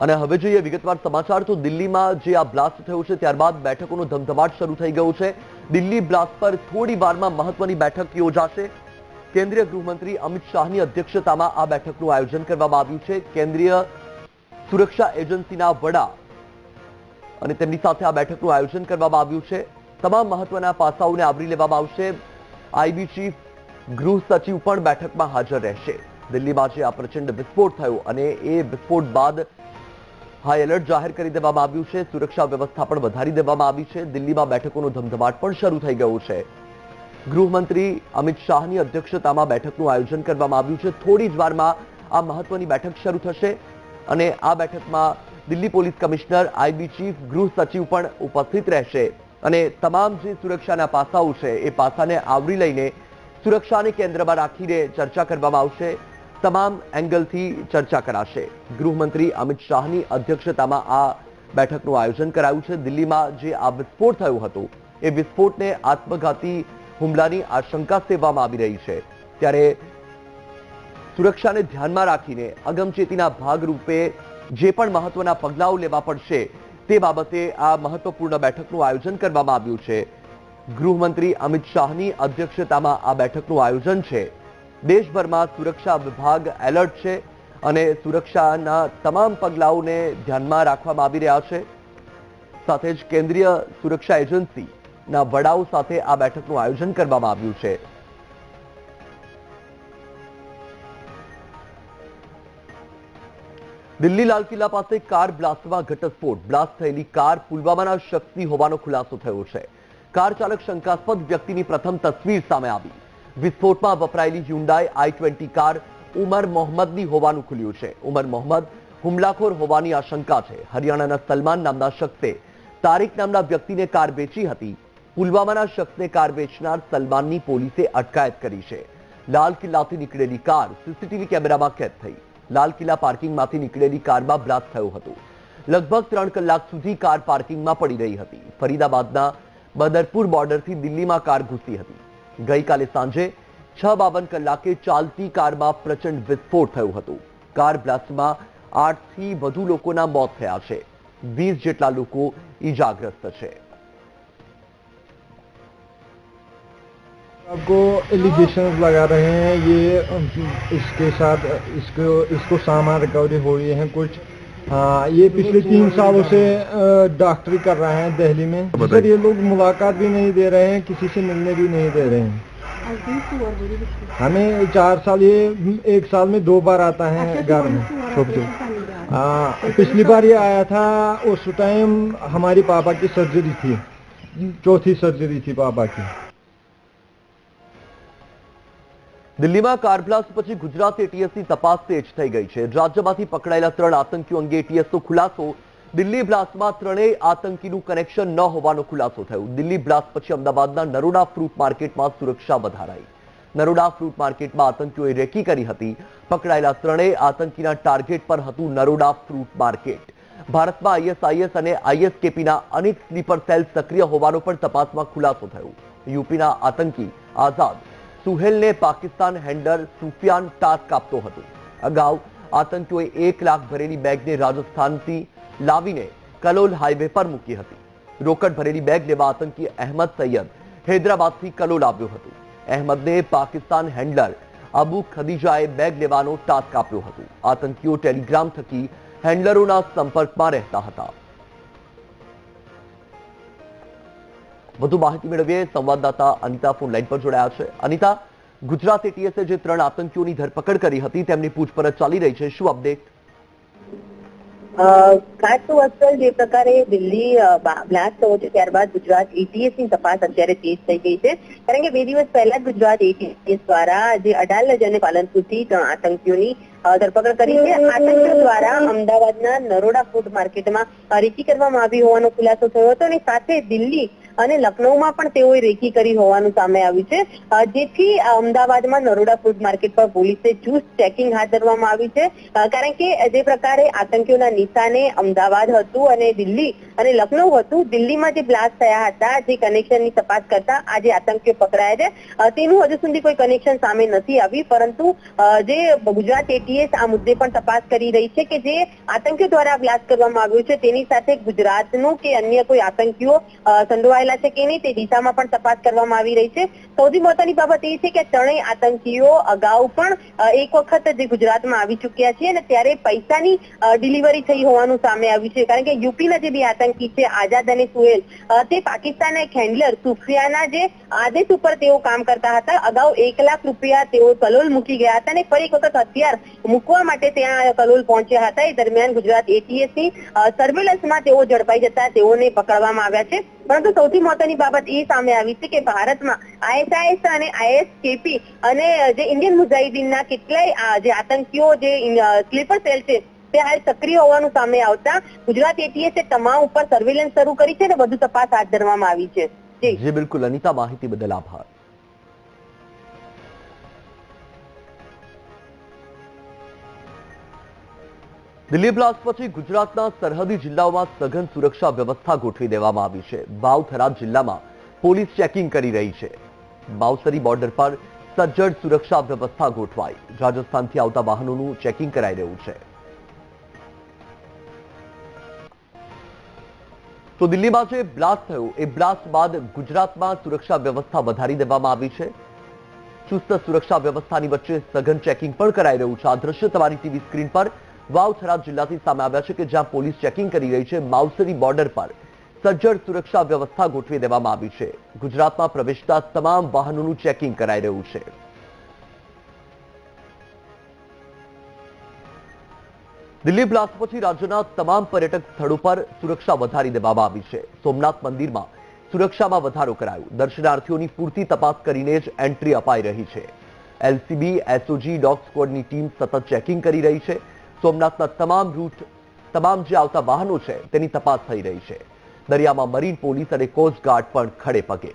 અને હવે જોઈએ વિગતવાર સમાચાર. તો દિલ્હીમાં જે આ બ્લાસ્ટ થયો છે, ત્યારબાદ બેઠકોનો ધમધમાટ શરૂ થઈ ગયો છે. દિલ્હી બ્લાસ્ટ પર થોડી વારમાં મહત્વની બેઠક યોજાશે. કેન્દ્રીય ગૃહમંત્રી અમિત શાહની અધ્યક્ષતામાં આ બેઠકનું આયોજન કરવામાં આવ્યું છે. કેન્દ્રીય સુરક્ષા એજન્સીના વડા અને તેમની સાથે આ બેઠકનું આયોજન કરવામાં આવ્યું છે. તમામ મહત્વના પાસાઓને આવરી લેવામાં આવશે. આઈબી ચીફ ગૃહ સચિવ પણ બેઠકમાં હાજર રહેશે. દિલ્હીમાં જે આ પ્રચંડ વિસ્ફોટ થયો અને એ વિસ્ફોટ બાદ હાઈ એલર્ટ જાહેર કરી દેવામાં આવ્યું છે. સુરક્ષા વ્યવસ્થા પણ વધારી દેવામાં આવી છે. દિલ્હીમાં બેઠકોનો ધમધમાટ પણ શરૂ થઈ ગયો છે. ગૃહમંત્રી અમિત શાહની અધ્યક્ષતામાં બેઠકનું આયોજન કરવામાં આવ્યું છે. થોડી જ વારમાં આ મહત્વની બેઠક શરૂ થશે અને આ બેઠકમાં Delhi police commissioner, IB chief, ગૃહ સચિવ પણ ઉપસ્થિત રહેશે. અને તમામ જે સુરક્ષાના પાસાઓ છે એ પાસાને આવરી લઈને સુરક્ષાને કેન્દ્રમાં રાખીને ચર્ચા કરવામાં આવશે. તમામ એંગલથી ચર્ચા કરાશે. ગૃહમંત્રી અમિત શાહની અધ્યક્ષતામાં આ બેઠકનું આયોજન કરાયું છે. દિલ્હીમાં જે આ વિસ્ફોટ થયો હતો, એ વિસ્ફોટને આત્મઘાતી હુમલાની આશંકા સેવવામાં આવી રહી છે. ત્યારે સુરક્ષાને ધ્યાનમાં રાખીને અગમચેતીના ભાગરૂપે જે પણ મહત્વના પગલાઓ લેવા પડશે, તે બાબતે આ મહત્વપૂર્ણ બેઠકનું આયોજન કરવામાં આવ્યું છે. ગૃહમંત્રી અમિત શાહની અધ્યક્ષતામાં આ બેઠકનું આયોજન છે. દેશભરમાં સુરક્ષા વિભાગ એલર્ટ છે અને સુરક્ષાના તમામ પગલાઓને ધ્યાનમાં રાખવામાં આવી રહ્યા છે. સાથે જ કેન્દ્રીય સુરક્ષા એજન્સીના વડાઓ સાથે આ બેઠકનું આયોજન કરવામાં આવ્યું છે. દિલ્હી લાલ કિલ્લા પાસે કાર બ્લાસ્ટમાં ઘટસ્ફોટ. બ્લાસ્ટ થયેલી કાર પુલવામાના શખ્સની હોવાનો ખુલાસો થયો છે. કાર ચાલક શંકાસ્પદ વ્યક્તિની પ્રથમ તસવીર સામે આવી. વિસ્ફોટમાં વપરાયેલી હ્યુન્ડાઈ આઈ ટ્વેન્ટી કાર ઉમર મોહમ્મદની હોવાનું ખુલ્યું છે. ઉમર મોહમ્મદ હુમલાખોર હોવાની આશંકા છે. હરિયાણાના સલમાન નામના શખ્સે તારીક નામના વ્યક્તિને કાર વેચી હતી. પુલવામાના શખ્સને કાર વેચનાર સલમાનની પોલીસે અટકાયત કરી છે. લાલ કિલ્લાથી નીકળેલી કાર સીસીટીવી કેમેરામાં કેદ થઈ. લાલ કિલ્લા પાર્કિંગમાંથી નીકળેલી કારમાં બ્લાસ્ટ થયો હતો. લગભગ ત્રણ કલાક સુધી કાર પાર્કિંગમાં પડી રહી હતી. ફરીદાબાદના બદરપુર બોર્ડરથી દિલ્હીમાં કાર ઘૂસી હતી. ગઈકાલે સાંજે છ બાવન કલાકે ચાલતી કારમાં પ્રચંડ વિસ્ફોટ થયું હતું કાર બ્લાસ્ટમાં આઠથી વધુ લોકોના મોત થયા છે વીસ જેટલા લોકો ઈજાગ્રસ્ત છે आपको एलिगेशन लगा रहे हैं ये अम, इसके साथ इसको इसको सामान रिकवरी हो रही है कुछ हाँ ये पिछले तीन सालों से डॉक्टरी कर रहे हैं दिल्ली में। सर ये लोग मुलाकात भी नहीं दे रहे हैं किसी से मिलने भी नहीं दे रहे हैं। हमें चार साल ये एक साल में दो बार आता है घर में। हाँ। पिछली बार ये आया था उस टाइम हमारी पापा की सर्जरी थी। चौथी सर्जरी थी पापा की। દિલ્હીમાં કાર બ્લાસ્ટ પછી ગુજરાત એટીએસની તપાસ તેજ થઈ ગઈ છે. રાજ્યમાંથી પકડાયેલા ત્રણ આતંકીઓ અંગે એટીએસનો ખુલાસો. દિલ્હી બ્લાસ્ટમાં ત્રણેય આતંકીનું કનેક્શન ન હોવાનો ખુલાસો થયો. દિલ્હી બ્લાસ્ટ પછી અમદાવાદના નરોડા ફ્રૂટ માર્કેટમાં સુરક્ષા વધારાઈ. નરોડા ફ્રૂટ માર્કેટમાં આતંકીઓએ રેકી કરી હતી. પકડાયેલા ત્રણેય આતંકીના ટાર્ગેટ પર હતું નરોડા ફ્રૂટ માર્કેટ ભારતમાં આઈએસઆઈએસ અને આઈએસકેપીના અનેક સ્લીપર સેલ સક્રિય હોવાનો પણ તપાસમાં ખુલાસો થયો. યુપીના આતંકી આઝાદ સુહેલને પાકિસ્તાન હેન્ડર સુફિયાન ટાસ્ક આપતો હતો. અગાઉ આતંકીઓએ એક લાખ ભરેલી બેગને રાજસ્થાનથી લાવીને કલોલ હાઈવે પર મૂકી હતી. રોકડ ભરેલી બેગ લેવા આતંકી અહેમદ સૈયદ હૈદરાબાદથી કલોલ આવ્યો હતો. અહેમદને પાકિસ્તાન હેન્ડલર અબુ ખદીજાએ બેગ લેવાનો ટાસ્ક આપ્યો હતો. આતંકીઓ ટેલિગ્રામ થકી હેન્ડલરોના સંપર્કમાં રહેતા હતા. વધુ માહિતી મેળવીએ. સંવાદદાતા અનિતા ફોન લાઈન પર જોડાયા છે. અનિતા, ગુજરાત એટીએસે જે ત્રણ આતંકીઓની ધરપકડ કરી હતી, તેમની પૂછપરછ ચાલી રહી છે. શું અપડેટ? જે પ્રકારે દિલ્હી બ્લાસ્ટ થયો છે, ત્યારબાદ ગુજરાત એટીએસની તપાસ અત્યારે તેજ થઈ ગઈ છે. કારણ કે બે દિવસ પહેલા ગુજરાત એટીએસ દ્વારા જે અડાલજ અને પાલનપુરથી ત્રણ આતંકીઓની ધરપકડ કરી છે. આતંકીઓ દ્વારા અમદાવાદના નરોડા ફૂડ માર્કેટમાં રેકી કરવામાં આવી હોવાનો ખુલાસો થયો હતો અને સાથે દિલ્હી અને લખનૌમાં પણ તેઓએ રેકી કરી હોવાનું સામે આવ્યું છે. જેથી અમદાવાદમાં નરોડા ફૂડ માર્કેટ પર પોલીસે ચુસ્ત ચેકિંગ હાથ ધરવામાં આવી છે. કારણ કે જે પ્રકારે આતંકીઓના નિશાને અમદાવાદ હતું અને દિલ્હી અને લખનૌ હતું દિલ્હીમાં જે બ્લાસ્ટ થયા હતા જે કનેક્શનની તપાસ કરતા આજે આતંકીઓ પકડાયા છે તેનું હજુ સુધી કોઈ કનેક્શન સામે નથી આવ્યું. પરંતુ જે ગુજરાત એટીએસ આ મુદ્દે પણ તપાસ કરી રહી છે કે જે આતંકીઓ દ્વારા બ્લાસ્ટ કરવામાં આવ્યું છે તેની સાથે ગુજરાતનું કે અન્ય કોઈ આતંકીઓ અ, સંડોવાયેલા છે કે નહીં, તે દિશામાં પણ તપાસ કરવામાં આવી રહી છે. સૌથી મહત્વની બાબત એ છે કે ત્રણેય આતંકીઓ અગાઉ પણ એક વખત જે ગુજરાતમાં આવી ચૂક્યા છે અને ત્યારે પૈસાની ડિલિવરી થઈ હોવાનું સામે આવ્યું છે. કારણ કે યુપીના જે બે આતંકી છે, આઝાદ અને સુહેલ તે પાકિસ્તાનના એક હેન્ડલર સુફિયાના જે આદેશ ઉપર તેઓ કામ કરતા હતા. અગાઉ એક લાખ રૂપિયા તેઓ કલોલ મૂકી ગયા હતા અને ફરી એક વખત હથિયાર મૂકવા માટે ત્યાં કલોલ પહોંચ્યા હતા. એ દરમિયાન ગુજરાત એટીએસની સર્વેલન્સમાં તેઓ ઝડપાઈ જતા તેઓને પકડવામાં આવ્યા છે. પરંતુ સૌથી મહત્વની બાબત એ સામે આવી છે કે ભારતમાં આઈએસઆઈએસ અને આઈએસકેપી અને જે ઇન્ડિયન મુજાહિદીનના કેટલાય જે આતંકીઓ જે સ્લીપર સેલ છે, તે હાલ સક્રિય હોવાનું સામે આવતા ગુજરાત એટીએસે તમામ ઉપર સર્વેલન્સ શરૂ કરી છે અને વધુ તપાસ હાથ ધરવામાં આવી છે. જી, બિલકુલ. અનિતા, માહિતી બદલ આભાર. દિલ્હી બ્લાસ્ટ પછી ગુજરાતના સરહદી જિલ્લાઓમાં સઘન સુરક્ષા વ્યવસ્થા ગોઠવી દેવામાં આવી છે. વાવ જિલ્લામાં પોલીસ ચેકિંગ કરી રહી છે. બાવસરી બોર્ડર પર સજ્જડ સુરક્ષા વ્યવસ્થા ગોઠવાઈ. રાજસ્થાનથી આવતા વાહનોનું ચેકિંગ કરાઈ રહ્યું છે. તો દિલ્હીમાં જે બ્લાસ્ટ થયો, એ બ્લાસ્ટ બાદ ગુજરાતમાં સુરક્ષા વ્યવસ્થા વધારી દેવામાં આવી છે. ચુસ્ત સુરક્ષા વ્યવસ્થાની વચ્ચે સઘન ચેકિંગ પણ કરાઈ રહ્યું છે. આ દ્રશ્ય તમારી ટીવી સ્ક્રીન પર વાવ થરાદ જિલ્લાથી સામે આવ્યા છે કે જ્યાં પોલીસ ચેકિંગ કરી રહી છે માવસરી બોર્ડર પર. સજ્જડ સુરક્ષા વ્યવસ્થા ગોઠવી દેવામાં આવી છે. ગુજરાતમાં પ્રવેશતા તમામ વાહનોનું ચેકિંગ કરાઈ રહ્યું છે. દિલ્હી બ્લાસ્ટ પછી રાજ્યના તમામ પર્યટક સ્થળો પર સુરક્ષા વધારી દેવામાં આવી છે. સોમનાથ મંદિરમાં સુરક્ષામાં વધારો કરાયો. દર્શનાર્થીઓની પૂરતી તપાસ કરીને જ એન્ટ્રી અપાઈ રહી છે. એલસીબી, એસઓજી, ડોગ સ્કવોડની ટીમ સતત ચેકિંગ કરી રહી છે. સોમનાથના તમામ રૂટ, તમામ જે આવતા વાહનો છે, તેની તપાસ થઈ રહી છે. દરિયામાં મરીન પોલીસ અને કોસ્ટગાર્ડ પણ ખડે પગે.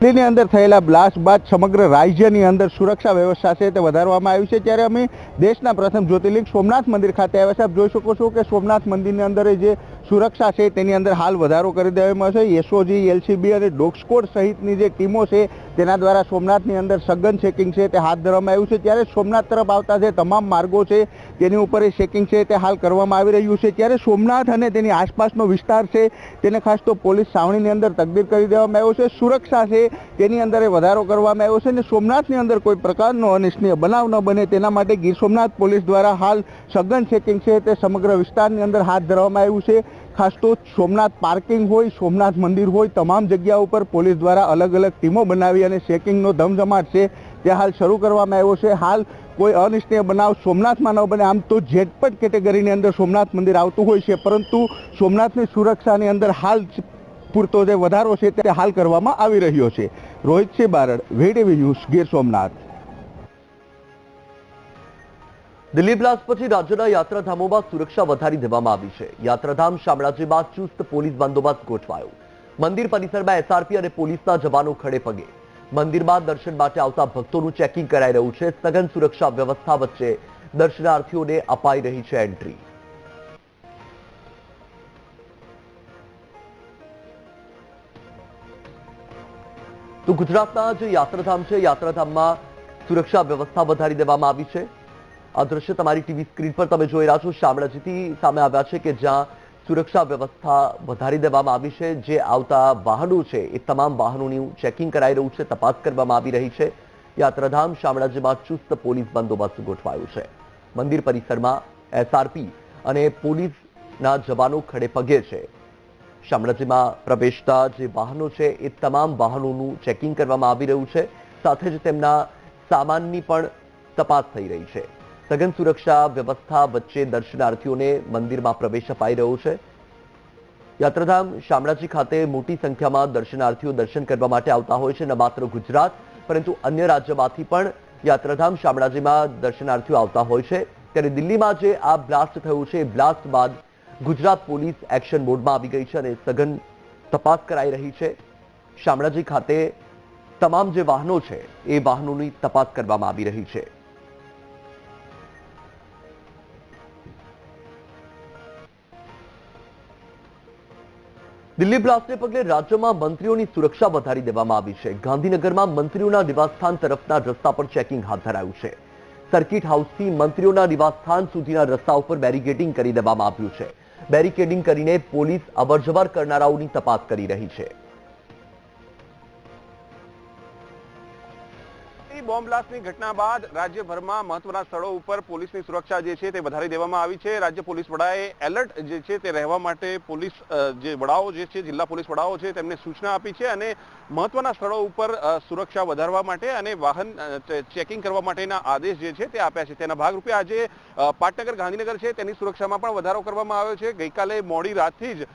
દિલ્હીની અંદર થયેલા બ્લાસ્ટ બાદ સમગ્ર રાજ્યની અંદર સુરક્ષા વ્યવસ્થા છે તે વધારવામાં આવી છે. ત્યારે અમે દેશના પ્રથમ જ્યોતિર્લિંગ સોમનાથ મંદિર ખાતે આવ્યા છે. જોઈ શકો છો કે સોમનાથ મંદિરની અંદર જે સુરક્ષા છે, તેની અંદર હાલ વધારો કરી દેવામાં છે. એસઓજી, એલસીબી અને ડોગ સહિતની જે ટીમો છે, તેના દ્વારા સોમનાથની અંદર સઘન ચેકિંગ છે, તે હાથ ધરવામાં આવ્યું છે. ત્યારે સોમનાથ તરફ આવતા જે તમામ માર્ગો છે, તેની ઉપર એ ચેકિંગ છે, તે હાલ કરવામાં આવી રહ્યું છે. ત્યારે સોમનાથ અને તેની આસપાસનો વિસ્તાર છે, તેને ખાસ તો પોલીસ છાવણીની અંદર તકદીર કરી દેવામાં આવ્યો છે. સુરક્ષા છે, તેની અંદર એ વધારો કરવામાં આવ્યો છે અને સોમનાથની અંદર કોઈ પ્રકારનો અનિચ્છનીય બનાવ ન બને તેના માટે ગીર સોમનાથ પોલીસ દ્વારા હાલ સઘન ચેકિંગ છે, તે સમગ્ર વિસ્તારની અંદર હાથ ધરવામાં આવ્યું છે. ખાસ તો સોમનાથ પાર્કિંગ હોય, સોમનાથ મંદિર હોય, તમામ જગ્યા ઉપર પોલીસ દ્વારા અલગ અલગ ટીમો બનાવી અને ચેકિંગનો ધમધમાટ છે. તે હાલ શરૂ કરવામાં આવ્યો છે. હાલ કોઈ અનિચ્છનીય બનાવ સોમનાથમાં ન બને. આમ તો જેટપટ કેટેગરીની અંદર સોમનાથ મંદિર આવતું હોય છે, પરંતુ સોમનાથની સુરક્ષાની અંદર હાલ પૂરતો જે વધારો છે, તે હાલ કરવામાં આવી રહ્યો છે. Rohitsinh Barad VTV news Gir Somnath. Delhi blast પછી રાજ્યના યાત્રાધામોમાં સુરક્ષા વધારી દેવામાં આવી છે. યાત્રાધામ શામળાજીમાં ચુસ્ત પોલીસ બંદોબસ્ત ગોઠવાયો. મંદિર પરિસરમાં એસઆરપી અને પોલીસના જવાનો ખડે પગે. મંદિરમાં દર્શન માટે આવતા ભક્તોનું ચેકિંગ કરાઈ રહ્યું છે. સઘન સુરક્ષા વ્યવસ્થા વચ્ચે દર્શનાર્થીઓને અપાઈ રહી છે એન્ટ્રી. તો ગુજરાતના જે યાત્રાધામ છે, યાત્રાધામમાં સુરક્ષા વ્યવસ્થા વધારી દેવામાં આવી છે. આ દ્રશ્ય તમારી ટીવી સ્ક્રીન પર તમે જોઈ રહ્યા છો. શામળાજીથી સામે આવ્યા છે કે જ્યાં સુરક્ષા વ્યવસ્થા વધારી દેવામાં આવી છે. જે આવતા વાહનો છે, એ તમામ વાહનોનું ચેકિંગ કરાઈ રહ્યું છે, તપાસ કરવામાં આવી રહી છે. યાત્રાધામ શામળાજીમાં ચુસ્ત પોલીસ બંદોબસ્ત ગોઠવાયો છે. મંદિર પરિસરમાં એસઆરપી અને પોલીસના જવાનો ખડે પગે છે. શામળાજીમાં પ્રવેશતા જે વાહનો છે, એ તમામ વાહનોનું ચેકિંગ કરવામાં આવી રહ્યું છે. સાથે જ તેમના સામાનની પણ તપાસ થઈ રહી છે. સઘન સુરક્ષા, વ્યવસ્થા વચ્ચે દર્શનાર્થીઓને મંદિરમાં પ્રવેશ અપાઈ રહ્યો છે. યાત્રાધામ શામળાજી ખાતે મોટી સંખ્યામાં દર્શનાર્થીઓ દર્શન કરવા માટે આવતા હોય છે, ન માત્ર ગુજરાત, પરંતુ અન્ય રાજ્યમાંથી પણ યાત્રાધામ શામળાજીમાં દર્શનાર્થીઓ આવતા હોય છે. ત્યારે દિલ્હીમાં જે આ બ્લાસ્ટ થયું છે બ્લાસ્ટ બાદ ગુજરાત પોલીસ એક્શન મોડમાં આવી ગઈ છે અને સઘન તપાસ કરાઈ રહી છે. શામળાજી ખાતે તમામ જે વાહનો છે, એ વાહનોની તપાસ કરવામાં આવી રહી છે. દિલ્હી બ્લાસ્ટને પગલે રાજ્યમાં મંત્રીઓની સુરક્ષા વધારી દેવામાં આવી છે. ગાંધીનગરમાં મંત્રીઓના નિવાસસ્થાન તરફના રસ્તા પર ચેકિંગ હાથ ધરાયું છે. સર્કિટ હાઉસથી મંત્રીઓના નિવાસસ્થાન સુધીના રસ્તા ઉપર બેરિકેડિંગ કરી દેવામાં આવ્યું છે. બેરિકેડિંગ કરીને પોલીસ અવરજવર કરનારાઓની તપાસ કરી રહી છે. બોમ્બ બ્લાસ્ટની ઘટના બાદ રાજ્યભરમાં મહત્વના સ્થળો ઉપર પોલીસની સુરક્ષા જે છે તે વધારી દેવામાં આવી છે. રાજ્ય પોલીસ વડાએ એલર્ટ જે છે તે રહેવા માટે પોલીસ જે વડાઓ જે છે, જિલ્લા પોલીસ વડાઓ છે તેમને સૂચના આપી છે અને મહત્વના સ્થળો ઉપર સુરક્ષા વધારવા માટે અને વાહન ચેકિંગ કરવા માટેના આદેશ જે છે તે આપ્યા છે. તેના ભાગરૂપે આજે પાટનગર ગાંધીનગર છે તેની સુરક્ષામાં પણ વધારો કરવામાં આવ્યો છે. ગઈકાલે મોડી રાતથી જ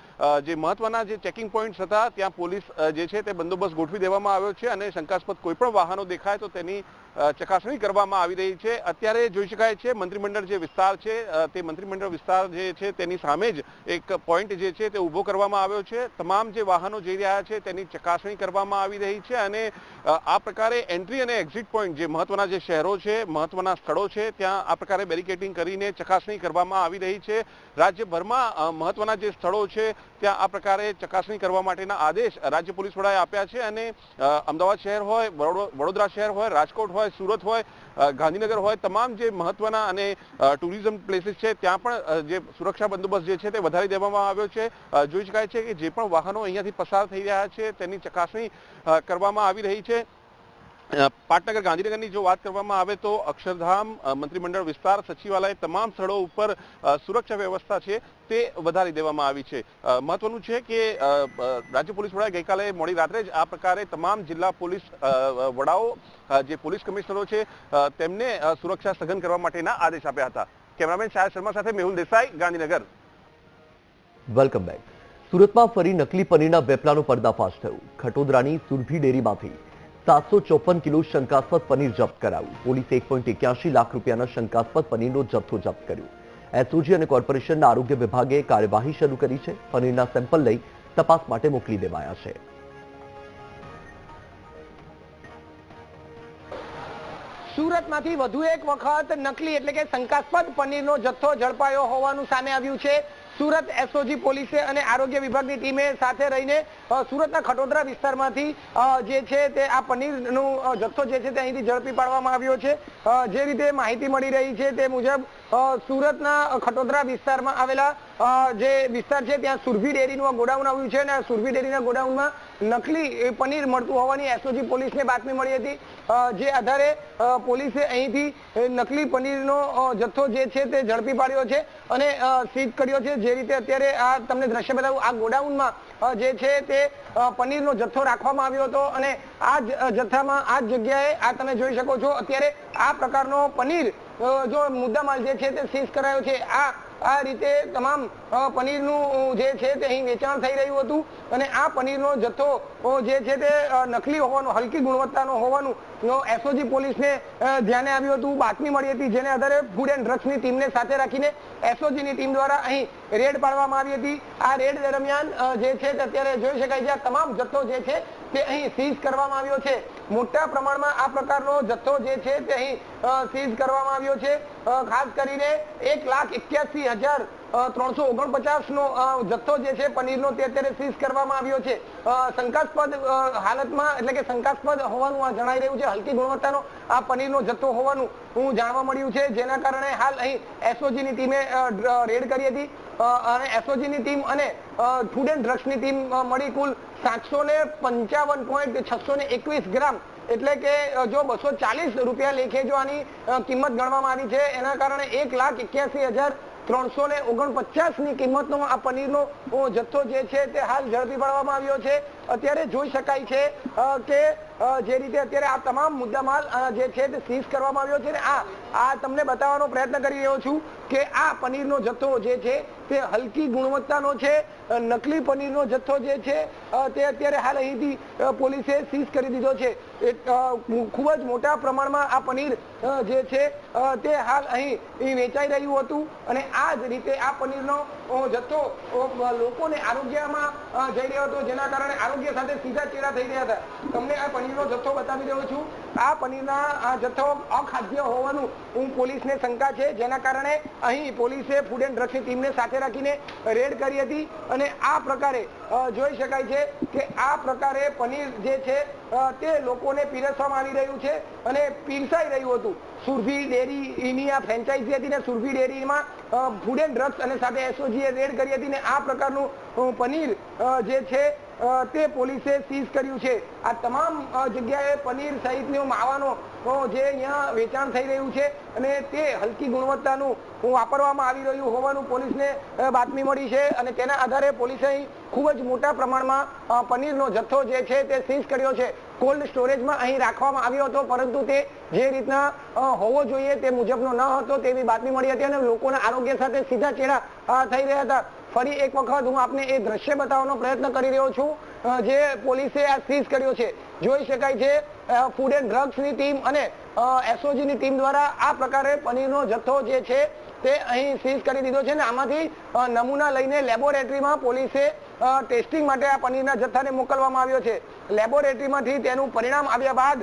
જે મહત્વના જે ચેકિંગ પોઈન્ટ્સ હતા ત્યાં પોલીસ જે છે તે બંદોબસ્ત ગોઠવી દેવામાં આવ્યો છે અને શંકાસ્પદ કોઈ પણ વાહનો દેખાય તો તેની ચકાસણી કરવામાં આવી રહી છે. અત્યારે જોઈ શકાય છે, મંત્રીમંડળ જે વિસ્તાર છે તે મંત્રીમંડળ વિસ્તાર જે છે તેની સામે જ એક પોઈન્ટ જે છે તે ઊભો કરવામાં આવ્યો છે. તમામ જે વાહનો જઈ રહ્યા છે તેની ચકાસણી કરવામાં આવી રહી છે અને આ પ્રકારે એન્ટ્રી અને એક્ઝિટ પોઈન્ટ જે મહત્વના જે શહેરો છે, મહત્વના સ્થળો છે, ત્યાં આ પ્રકારે બેરિકેડિંગ કરીને ચકાસણી કરવામાં આવી રહી છે. રાજ્યભરમાં મહત્વના જે સ્થળો છે, ત્યાં આ પ્રકારે ચકાસણી કરવા માટેના આદેશ રાજ્ય પોલીસ વડાએ આપ્યા છે અને અમદાવાદ શહેર હોય વડોદરા શહેર હોય, રાજકોટ હોય સુરત હોય ગાંધીનગર હોય, તમામ જે મહત્વના અને ટુરિઝમ પ્લેસીસ છે, ત્યાં પણ જે સુરક્ષા બંદોબસ્ત જે છે તે વધારી દેવામાં આવ્યો છે. જોઈ શકાય છે કે જે પણ વાહનો અહીંયાથી પસાર થઈ રહ્યા છે, તેની ચકાસણી કરવામાં આવી રહી છે. પાટનગર ગાંધીનગરની જો વાત કરવામાં આવે તો અક્ષરધામ મંત્રીમંડળ વિસ્તાર, સચિવાલય તમામ સ્થળો ઉપર સુરક્ષા વ્યવસ્થા છે તે વધારી દેવામાં આવી છે. મહત્વનું છે કે રાજ્ય પોલીસ વડાએ ગઈકાલે મોડી રાત્રે જ આ પ્રકારે તમામ જિલ્લા પોલીસ વડાઓ જે પોલીસ કમિશનરો છે તેમને સુરક્ષા સઘન કરવા માટેના આદેશ આપ્યા હતા. કેમેરામેન શાયદ શર્મા સાથે મેહુલ દેસાઈ, ગાંધીનગર. Welcome back. સુરતમાં ફરી નકલી પનીરના વેપલાનો પર્દાફાશ થયો. ખટોદરાની સુરભી ડેરીમાંથી સાતસો ચોપન કિલો શંકાસ્પદ પનીર જપ્ત કરાયું. પોલીસે એક પોઈન્ટ એક્યાસી લાખ રૂપિયાના શંકાસ્પદ પનીરનો જથ્થો જપ્ત કર્યો. એસઓજી અને કોર્પોરેશનના આરોગ્ય વિભાગે કાર્યવાહી શરૂ કરી છે. પનીરના સેમ્પલ લઈ તપાસ માટે મોકલી દેવાયા છે. સુરતમાંથી વધુ એક વખત નકલી એટલે કે શંકાસ્પદ પનીરનો જથ્થો ઝડપાયો હોવાનું સામે આવ્યું છે. સુરત એસઓજી પોલીસે અને આરોગ્ય વિભાગની ટીમે સાથે રહીને સુરતના ખટોદરા વિસ્તારમાંથી જે છે તે આ પનીરનો જથ્થો જે છે તે અહીંથી ઝડપી પાડવામાં આવ્યો છે. જે રીતે માહિતી મળી રહી છે તે મુજબ સુરતના ખટોદરા વિસ્તારમાં આવેલા જે વિસ્તાર છે, ત્યાં સુરભી ડેરીનું નું ગોડાઉન આવ્યું છે અને સુરભી ડેરીના ગોડાઉનમાં નકલી પનીર મળતું હોવાની એસઓજી પોલીસને બાતમી મળી હતી. જે આધારે પોલીસે અહીંથી નકલી પનીરનો જથ્થો જે છે તે ઝડપી પાડ્યો છે અને સીઝ કર્યો છે. જે રીતે અત્યારે આ તમને દ્રશ્ય બતાવું, આ ગોડાઉનમાં જે છે તે પનીરનો જથ્થો રાખવામાં આવ્યો હતો અને આ જથ્થામાં આ જગ્યાએ આ તમે જોઈ શકો છો. અત્યારે આ પ્રકારનો પનીર જો મુદ્દામાલ જે છે તે સીઝ કરાયો છે. આ આ રીતે તમામ પનીરનું જે છે તે અહીં વેચાણ થઈ રહ્યું હતું અને આ પનીરનો જથ્થો જે છે તે નકલી હોવાનું, હલકી ગુણવત્તાનો હોવાનું એસઓજી પોલીસને ધ્યાને આવ્યું હતું. બાતમી મળી હતી જેને આધારે ફૂડ એન્ડ ડ્રગ્સની ટીમને સાથે રાખીને એસઓજીની ટીમ દ્વારા અહીં રેડ પાડવામાં આવી હતી. આ રેડ દરમિયાન જે છે અત્યારે જોઈ શકાય છે. તમામ જથ્થો જે છે તે અહીં સીઝ કરવામાં આવ્યો છે. મોટા પ્રમાણમાં આ પ્રકારનો જથ્થો જે છે તે અહીં સીઝ કરવામાં આવ્યો છે. ખાસ કરીને એક લાખ એક્યાસી હજાર ત્રણસો ઓગણપચાસ નો જથ્થો જે છે પનીરનો તે અત્યારે સીઝ કરવામાં આવ્યો છે. શંકાસ્પદ હાલતમાં, એટલે કે શંકાસ્પદ હોવાનું જણાઈ રહ્યું છે. હલકી ગુણવત્તાનો આ પનીરનો જથ્થો હોવાનું હું જાણવા મળ્યું છે. જેના કારણે હાલ અહીં એસઓજીની ટીમે રેડ કરી હતી. અને એસઓજીની ટીમ અને ફૂડ એન્ડ ડ્રગ્સની ટીમ મળી કુલ સાતસો ને પંચાવન પોઈન્ટ છસો ને એકવીસ ગ્રામ. એટલે કે જો બસો ચાલીસ રૂપિયા લેખે જો આની કિંમત ગણવામાં આવી છે, એના કારણે એક લાખ એક્યાસી હજાર ત્રણસો ને ઓગણપચાસની કિંમતનો આ પનીરનો નો જથ્થો જે છે તે હાલ ઝડપી પાડવામાં આવ્યો છે. અત્યારે જોઈ શકાય છે કે જે રીતે અત્યારે આ તમામ મુદ્દામાલ જે છે તે સીઝ કરવામાં આવ્યો છે આ આ તમને બતાવવાનો પ્રયત્ન કરી રહ્યો છું કે આ પનીરનો જથ્થો જે છે તે હલકી ગુણવત્તાનો છે નકલી પનીરનો જથ્થો જે છે તે અત્યારે હાલ અહીંથી પોલીસે સીઝ કરી દીધો છે. ખૂબ જ મોટા પ્રમાણમાં આ પનીર જે છે તે હાલ અહીં વેચાઈ રહ્યું હતું અને આ જ રીતે આ પનીરનો જથ્થો લોકોને આરોગ્યમાં જઈ રહ્યો હતો. જેના કારણે આરોગ્ય સાથે સીધા ચેડા થઈ રહ્યા હતા. તમને આ પનીરનો જથ્થો બતાવી રહ્યો છું. આ પનીરના જથ્થો અખાદ્ય હોવાનું હું પોલીસને શંકા છે. જેના કારણે અહીં પોલીસે ફૂડ એન્ડ ડ્રગ્સની ટીમને સાથે રાખીને રેડ કરી હતી અને આ પ્રકારે જોઈ શકાય છે કે આ પ્રકારે પનીર જે છે તે લોકોને પીરસવામાં આવી રહ્યું છે અને પીરસાઈ રહ્યું હતું. સુરભી ડેરીની આ ફ્રેન્ચાઇઝી હતી ને સુરભી ડેરીમાં ફૂડ એન્ડ ડ્રગ્સ અને સાથે એસઓજીએ રેડ કરી હતી ને આ પ્રકારનું પનીર જે છે તે પોલીસે સીઝ કર્યું છે. આ તમામ જગ્યાએ પનીર સહિતનો માવાનો જે અહીંયા વેચાણ થઈ રહ્યું છે અને તે હલકી ગુણવત્તાનું વાપરવામાં આવી રહ્યું હોવાનું પોલીસને બાતમી મળી છે અને તેના આધારે પોલીસે ખૂબ જ મોટા પ્રમાણમાં પનીરનો જથ્થો જે છે તે સીઝ કર્યો છે. કોલ્ડ સ્ટોરેજમાં અહીં રાખવામાં આવ્યો હતો, પરંતુ તે જે રીતના હોવો જોઈએ તે મુજબનો ન હતો તેવી બાતમી મળી હતી અને લોકોના આરોગ્ય સાથે સીધા ચેડા થઈ રહ્યા હતા. ફરી એક વખત હું આપને એ દ્રશ્ય બતાવવાનો પ્રયત્ન કરી રહ્યો છું જે પોલીસે આ સીઝ કર્યો છે. જોઈ શકાય છે ફૂડ એન્ડ ડ્રગ્સની ટીમ અને એસઓજીની ટીમ દ્વારા આ પ્રકારે પનીરનો જથ્થો જે છે તે અહીં સીઝ કરી દીધો છે અને આમાંથી નમૂના લઈને લેબોરેટરીમાં પોલીસે ટેસ્ટિંગ માટે આ પનીરના જથ્થાને મોકલવામાં આવ્યો છે. લેબોરેટરીમાંથી તેનું પરિણામ આવ્યા બાદ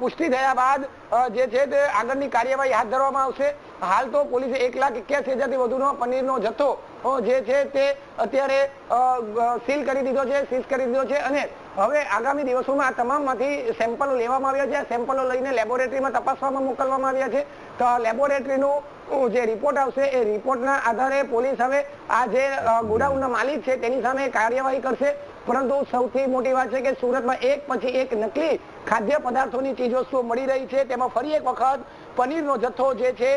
પુષ્ટિ થયા બાદ જે છે તે આગળની કાર્યવાહી હાથ ધરવામાં આવશે. હાલ તો પોલીસે એક લાખ એક્યાસી હજારથી વધુનો પનીરનો જથ્થો જે છે તે અત્યારે સીલ કરી દીધો છે, સીઝ કરી દીધો છે અને હવે આગામી દિવસોમાં આ તમામમાંથી સેમ્પલો લેવામાં આવ્યા છે. સેમ્પલો લઈને લેબોરેટરીમાં તપાસવામાં મોકલવામાં આવ્યા છે. તો લેબોરેટરીનું જે રિપોર્ટ આવશે, એ રિપોર્ટના આધારે પોલીસ હવે આ જે ગોડાઉનના માલિક છે, તેની સામે કાર્યવાહી કરશે. પરંતુ સૌથી મોટી વાત છે કે સુરતમાં એક પછી એક નકલી ખાદ્ય પદાર્થોની ચીજવસ્તુઓ મળી રહી છે. તેમાં ફરી એક વખત પનીરનો જથ્થો જે છે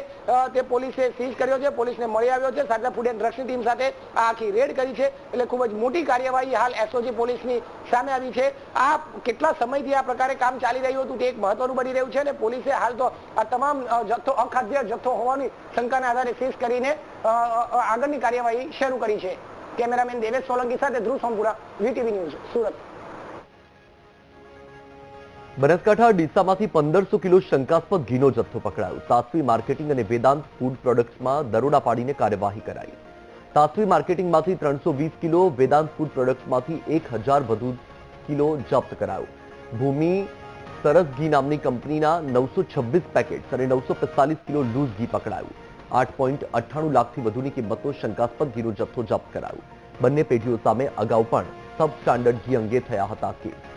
તે પોલીસે સીઝ કર્યો છે. પોલીસને મળી આવ્યો છે. સાથે ફૂડ એન્ડ ડ્રગ્સની ટીમ સાથે આખી રેડ કરી છે. એટલે ખૂબ જ મોટી કાર્યવાહી હાલ એસઓજી પોલીસની સામે આવી છે. આ કેટલા સમયથી આ પ્રકારે કામ ચાલી રહ્યું હતું તે એક મહત્વનું બની રહ્યું છે અને પોલીસે હાલ તો આ તમામ જથ્થો, અખાદ્ય જથ્થો હોવાની શંકાના આધારે સીઝ કરીને આગળની કાર્યવાહી શરૂ કરી છે. કેમેરામેન દેવેશ સોલંકી સાથે ધ્રુવ સોમપુરા, વીટીવી ન્યૂઝ, સુરત. બનાસકાંઠા ડીસામાંથી પંદરસો કિલો શંકાસ્પદ ઘીનો જથ્થો પકડાયો. સાસવી માર્કેટિંગ અને વેદાંત ફૂડ પ્રોડક્ટ્સમાં દરોડા પાડીને કાર્યવાહી કરાઈ. સાસવી માર્કેટિંગમાંથી ત્રણસો વીસ કિલો, વેદાંત ફૂડ પ્રોડક્ટ્સમાંથી એક હજાર વધુ કિલો જપ્ત કરાયો. ભૂમિ સરસ ઘી નામની કંપનીના નવસો છવ્વીસ પેકેટ્સ અને નવસો પિસ્તાલીસ કિલો લૂઝ ઘી પકડાયું. આઠ પોઈન્ટ અઠ્ઠાણું લાખથી વધુની કિંમતનો શંકાસ્પદ ઘીનો જથ્થો જપ્ત કરાયો. બંને પેઢીઓ સામે અગાઉ પણ સબ સ્ટાન્ડર્ડ ઘી અંગે થયા હતા કેસ.